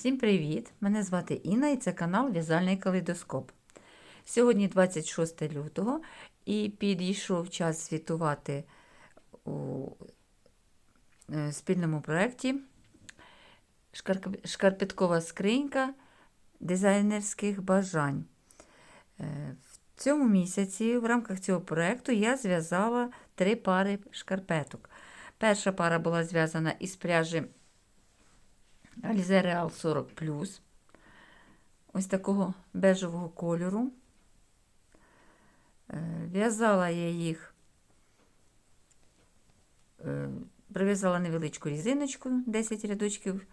Всім привіт! Мене звати Інна і це канал В'язальний калейдоскоп. Сьогодні 26 лютого і підійшов час звітувати у е, спільному проєкті Шкарпеткова скринька дизайнерських бажань. Е, В цьому місяці в рамках цього проєкту я зв'язала три пари шкарпеток. Перша пара була зв'язана із пряжі Alize Real 40 ось такого бежевого кольору. Е, В'язала я їх, е, прив'язала невеличку різиночку, 10 рядочків,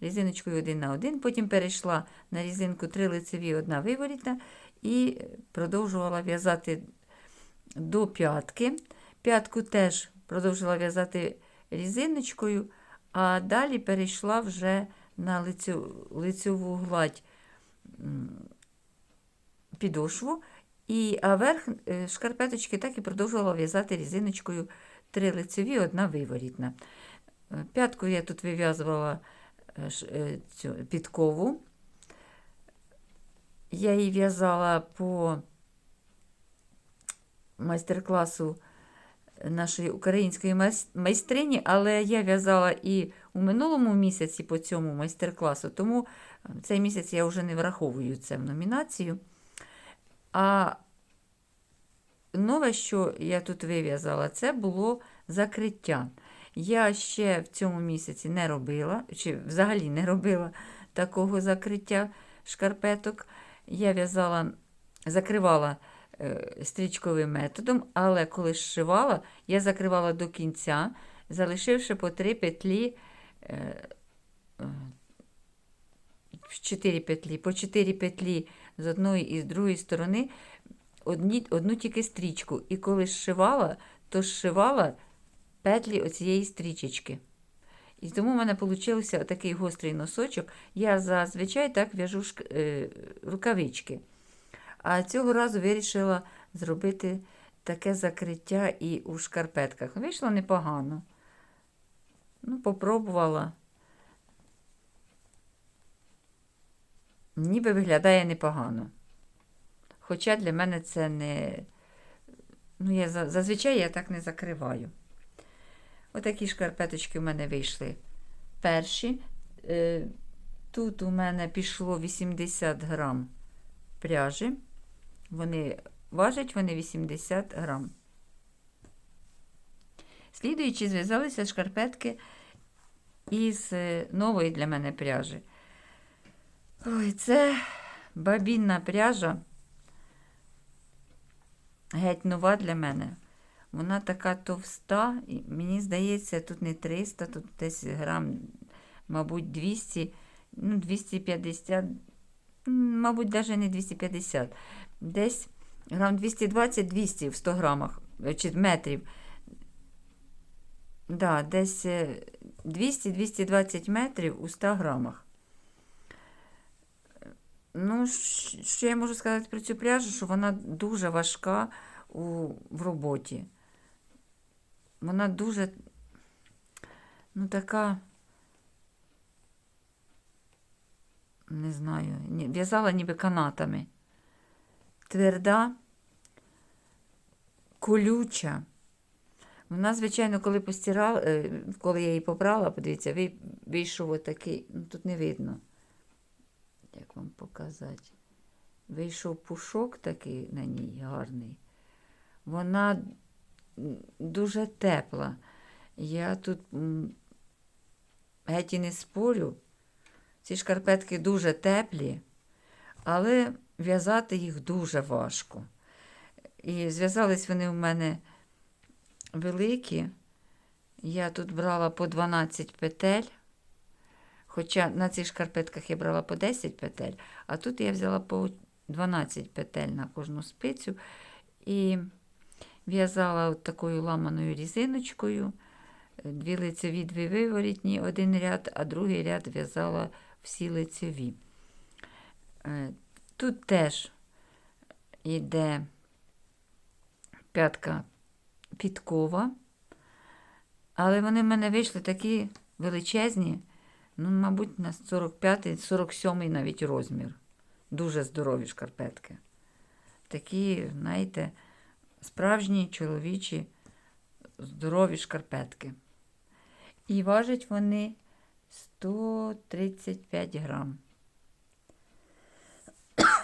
різиночкою один на один, потім перейшла на різинку 3 лицеві, одна виворітна, і продовжувала в'язати до п'ятки. П'ятку теж продовжила в'язати різиночкою, а далі перейшла вже на лицю, лицьову гладь підошву, і, а верх е, шкарпеточки так і продовжувала в'язати різиночкою три лицеві, одна виворітна. Е, П'ятку я тут вив'язувала е, цю підкову. Я її в'язала по майстер-класу нашої української майстрині, але я в'язала і у минулому місяці по цьому майстер-класу, тому цей місяць я вже не враховую це в номінацію. А нове, що я тут вив'язала, це було закриття. Я ще в цьому місяці не робила, чи взагалі не робила такого закриття шкарпеток. Я в'язала, закривала е, стрічковим методом, але коли зшивала, я закривала до кінця, залишивши по три петлі, е, е, чотири петлі, по чотири петлі з одної і з другої сторони, одні, одну тільки стрічку. І коли зшивала, то зшивала петлі оцієї стрічечки. І тому в мене вийшов такий гострий носочок. Я зазвичай так в'яжу е, рукавички. А цього разу вирішила зробити таке закриття і у шкарпетках. Вийшло непогано. Ну, попробувала. Ніби виглядає непогано. Хоча для мене це не. Ну, я зазвичай я так не закриваю. Отакі шкарпеточки в мене вийшли перші. Е, Тут у мене пішло 80 грам пряжі. Вони важать вони 80 грам. Слідуючи, зв'язалися шкарпетки із е, нової для мене пряжі. Ой, це бабінна пряжа. Геть нова для мене. Вона така товста, і мені здається, тут не 300, тут десь грам, мабуть, 200, ну, 250, мабуть, навіть не 250. Десь грам 220-200 в 100 грамах, е, чи метрів. Да, десь е, 200-220 метрів у 100 грамах. Ну, що я можу сказати про цю пряжу, що вона дуже важка у, в роботі. Вона дуже, ну, така, не знаю, в'язала ніби канатами. Тверда, колюча. Вона, звичайно, коли постирала, е, коли я її попрала, подивіться, вийшов отакий, ну тут не видно, як вам показати. Вийшов пушок такий на ній гарний. Вона дуже тепла. Я тут геть і не спорю. Ці шкарпетки дуже теплі, але в'язати їх дуже важко. І зв'язались вони в мене великі. Я тут брала по 12 петель. Хоча на цих шкарпетках я брала по 10 петель, а тут я взяла по 12 петель на кожну спицю і в'язала такою ламаною різиночкою. Дві лицеві, дві виворітні, один ряд, а другий ряд в'язала всі лицеві. Тут теж йде п'ятка підкова, але вони в мене вийшли такі величезні, Ну, мабуть, на 45-47 навіть розмір. Дуже здорові шкарпетки. Такі, знаєте, справжні чоловічі здорові шкарпетки. І важать вони 135 грам.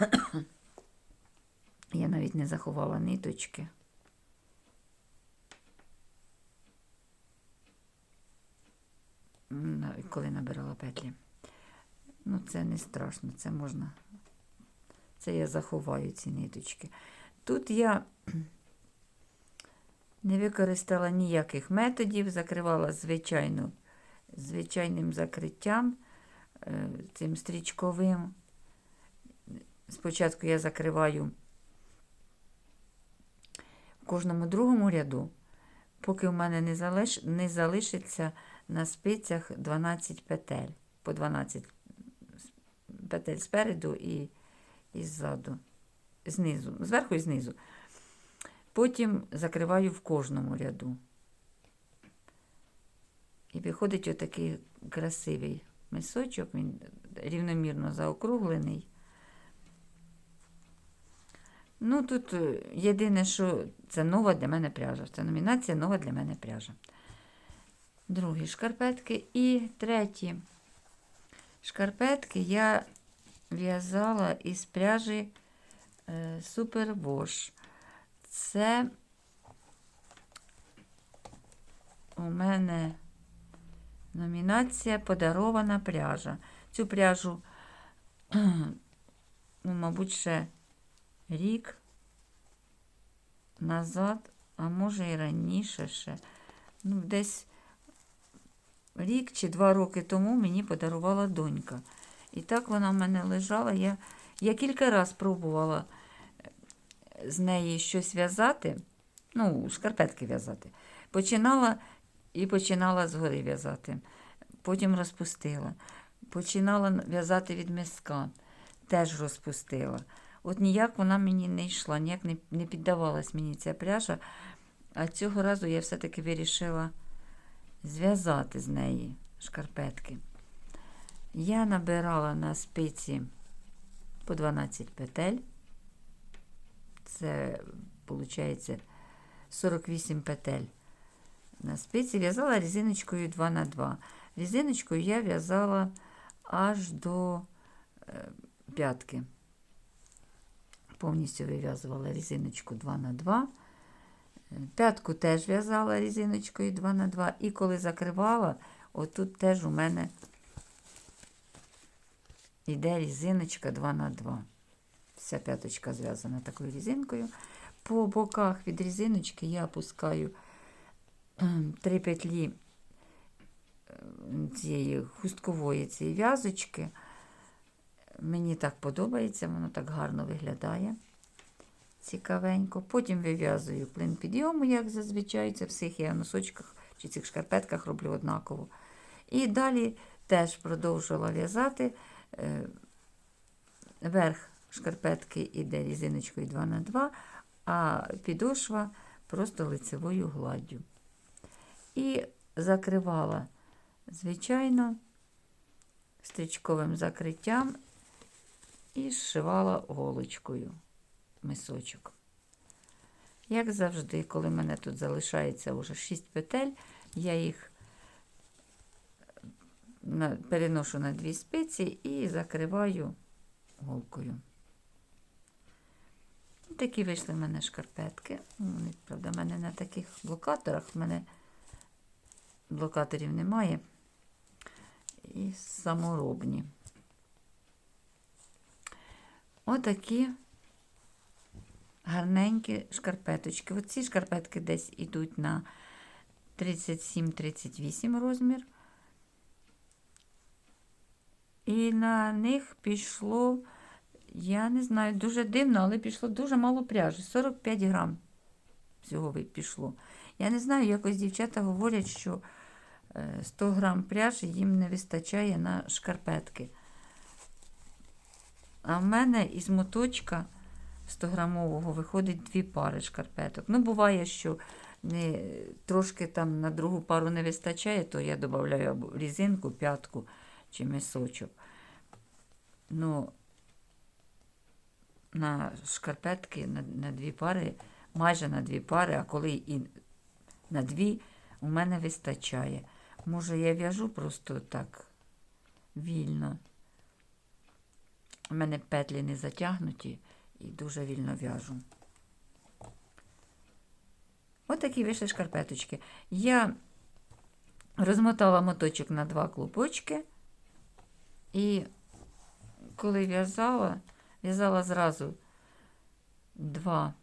Я навіть не заховала ниточки. Коли набирала петлі. Ну, це не страшно, це можна. Це я заховаю ці ниточки. Тут я не використала ніяких методів, закривала звичайно, звичайним закриттям, е, цим стрічковим. Спочатку я закриваю в кожному другому ряду, поки в мене не, залиш, не залишиться на спицях 12 петель, по 12 петель спереду і, і ззаду, знизу, зверху і знизу. Потім закриваю в кожному ряду. І виходить отакий красивий мисочок, він рівномірно заокруглений. Ну, тут е, єдине, що це нова для мене пряжа. Це номінація нова для мене пряжа. Другі шкарпетки. І треті шкарпетки я в'язала із пряжі е, Super Wash. Це у мене номінація подарована пряжа. Цю пряжу, ну, мабуть, ще рік назад, а може і раніше ще. Ну, десь рік чи два роки тому мені подарувала донька. І так вона в мене лежала. Я, я кілька разів пробувала е, з неї щось в'язати, ну, шкарпетки в'язати. Починала і починала згори в'язати. Потім розпустила. Починала в'язати від миска, теж розпустила. От ніяк вона мені не йшла, ніяк не, не піддавалась мені ця пряжа. А цього разу я все-таки вирішила зв'язати з неї шкарпетки. Я набирала на спиці по 12 петель. Це, виходить, 48 петель. На спиці в'язала резиночкою 2 на 2 Резиночкою я в'язала аж до е, п'ятки. Повністю вив'язувала резиночку 2 на 2 П'ятку теж в'язала резиночкою 2 на 2 І коли закривала, отут теж у мене йде резиночка 2 на 2 Вся п'яточка зв'язана такою резинкою. По боках від резиночки я опускаю три петлі цієї хусткової цієї в'язочки. Мені так подобається, воно так гарно виглядає. Цікавенько. Потім вив'язую плин підйому, як зазвичай. Це всіх я носочках чи цих шкарпетках роблю однаково. І далі теж продовжувала в'язати. Е, Верх шкарпетки іде різиночкою 2 на 2 а підошва просто лицевою гладдю. І закривала, звичайно, стрічковим закриттям і зшивала голочкою мисочок. Як завжди, коли мене тут залишається вже 6 петель, я їх переношу на дві спиці і закриваю голкою. Такі вийшли в мене шкарпетки. Вони, правда, в мене на таких блокаторах. В мене блокаторів немає. І саморобні. Отакі гарненькі шкарпеточки. Оці шкарпетки десь йдуть на 37-38 розмір. І на них пішло, я не знаю, дуже дивно, але пішло дуже мало пряжі. 45 грам всього пішло. Я не знаю, якось дівчата говорять, що е, 100 грам пряжі їм не вистачає на шкарпетки. А в мене із моточка 100-грамового виходить дві пари шкарпеток. Ну, буває, що не, трошки там на другу пару не вистачає, то я додаю різинку, п'ятку чи мисочок. Ну, на шкарпетки на, на дві пари, майже на дві пари, а коли і на дві, у мене вистачає. Може, я в'яжу просто так вільно. У мене петлі не затягнуті і дуже вільно в'яжу. Ось такі вийшли шкарпеточки. Я розмотала моточок на два клубочки. І коли в'язала, в'язала зразу два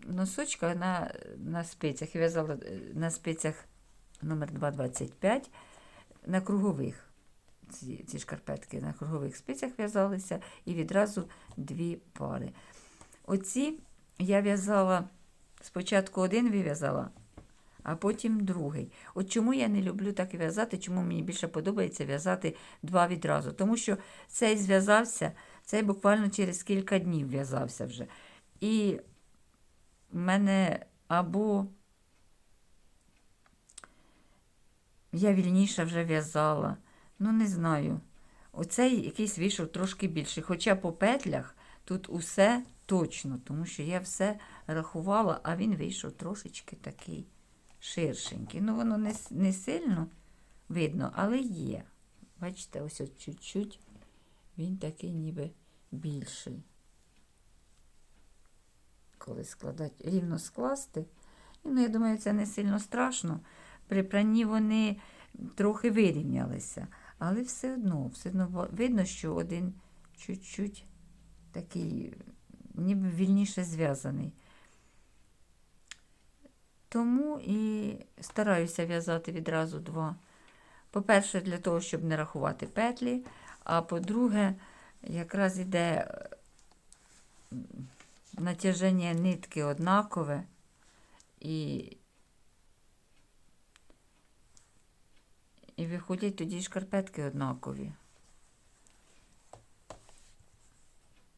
носочка на, на спицях. В'язала е, на спицях номер 225 на кругових. Ці, ці шкарпетки на кругових спицях в'язалися і відразу дві пари. Оці я в'язала спочатку один вив'язала, а потім другий. От чому я не люблю так в'язати, чому мені більше подобається в'язати два відразу. Тому що цей зв'язався, цей буквально через кілька днів в'язався вже. І в мене або я вільніше вже в'язала. Ну, не знаю. Оцей якийсь вийшов трошки більший. Хоча по петлях тут усе точно, тому що я все рахувала, а він вийшов трошечки такий ширшенький. Ну, воно не, не сильно видно, але є. Бачите, ось от чуть-чуть він такий ніби більший. Коли складати, рівно скласти. Ну, я думаю, це не сильно страшно. При пранні вони трохи вирівнялися. Але все одно, все одно видно, що один чуть-чуть такий, ніби вільніше зв'язаний. Тому і стараюся в'язати відразу два. По-перше, для того, щоб не рахувати петлі, а по-друге, якраз іде натяження нитки однакове і І виходять тоді шкарпетки однакові.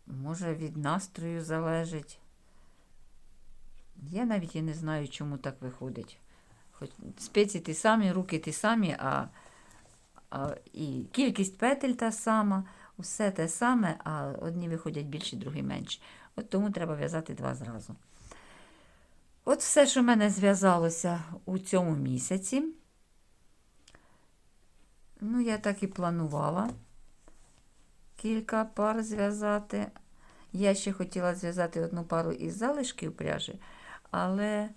Може, від настрою залежить. Я навіть і не знаю, чому так виходить. Хоч спиці ті самі, руки ті самі, а, а і кількість петель та сама, все те саме, а одні виходять більші, другі менші. От тому треба в'язати два зразу. От все, що в мене зв'язалося у цьому місяці. Ну, я так і планувала кілька пар зв'язати. Я ще хотіла зв'язати одну пару із залишків пряжі, але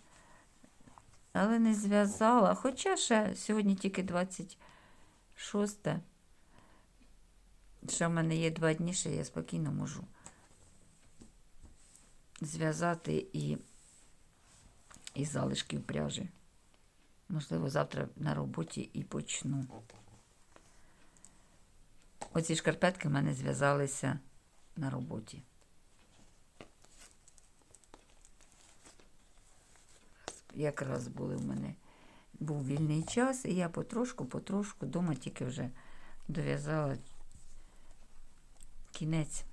але не зв'язала. Хоча ще сьогодні тільки 26. Ще в мене є два дні, ще я спокійно можу зв'язати і, і залишків пряжі. Можливо, завтра на роботі і почну. Оці шкарпетки в мене зв'язалися на роботі. Якраз були в мене був вільний час, і я потрошку-потрошку вдома тільки вже дов'язала кінець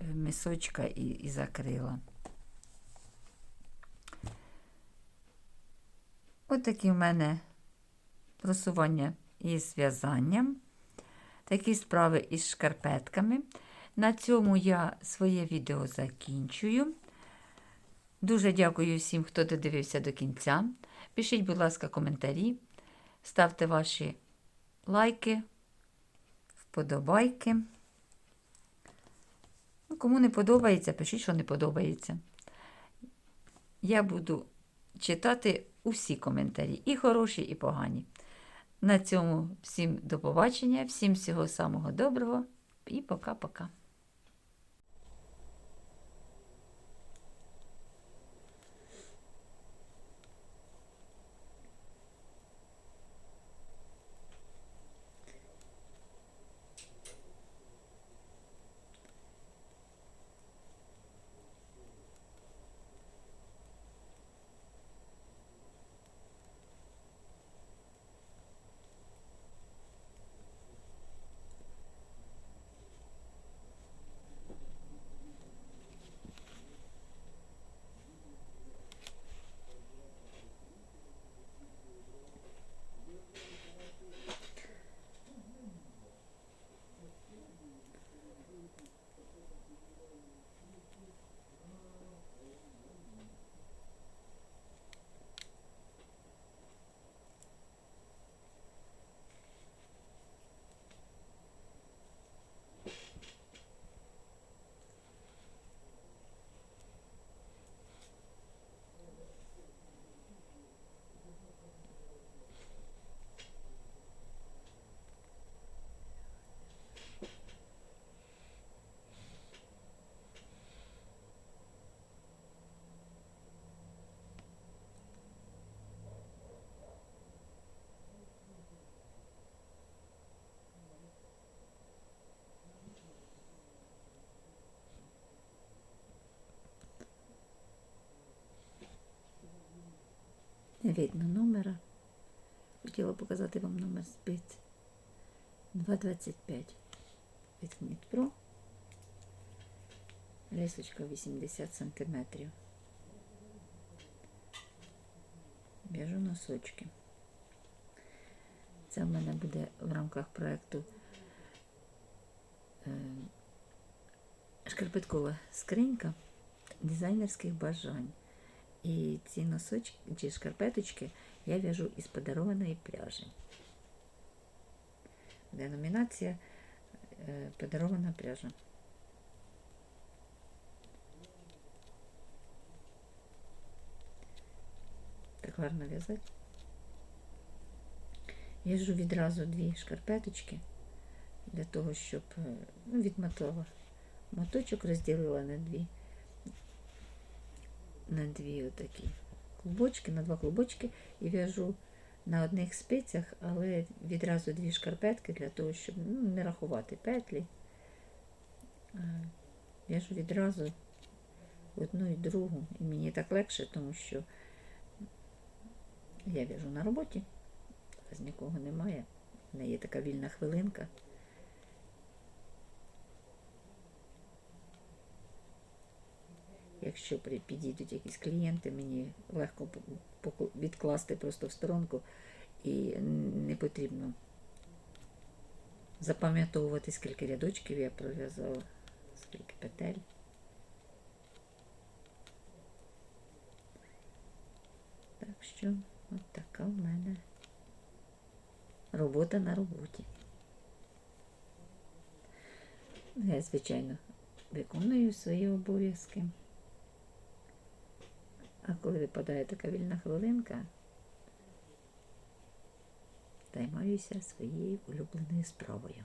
е, мисочка і, і закрила. Ось такі в мене просування із в'язанням такі справи із шкарпетками. На цьому я своє відео закінчую. Дуже дякую всім, хто додивився до кінця. Пишіть, будь ласка, коментарі, ставте ваші лайки, вподобайки. Ну, Кому не подобається, пишіть, що не подобається. Я буду читати усі коментарі, і хороші, і погані. На цьому всім до побачення, всім всього самого доброго і пока-пока. Видно номера. Хотіла показати вам номер спиць. 2,25. Від Дніпро. Лісочка 80 сантиметрів. В'яжу носочки. Це в мене буде в рамках проєкту е, шкарпеткова скринька дизайнерських бажань. І ці носочки чи шкарпеточки я в'яжу із подарованої пряжі. Деномінація е, подарована пряжа. Так гарно в'язати. В'яжу відразу дві шкарпеточки для того, щоб е, ну, відмотала. Моточок розділила на дві на дві отакі клубочки, на два клубочки і в'яжу на одних спицях, але відразу дві шкарпетки для того, щоб ну, не рахувати петлі. В'яжу відразу одну і другу. І мені так легше, тому що я в'яжу на роботі, зараз нікого немає. В неї є така вільна хвилинка. Якщо підійдуть якісь клієнти, мені легко відкласти просто в сторонку і не потрібно запам'ятовувати, скільки рядочків я пров'язала, скільки петель. Так що от така в мене робота на роботі. Я, звичайно, виконую свої обов'язки. А коли випадає така вільна хвилинка, займаюся своєю улюбленою справою.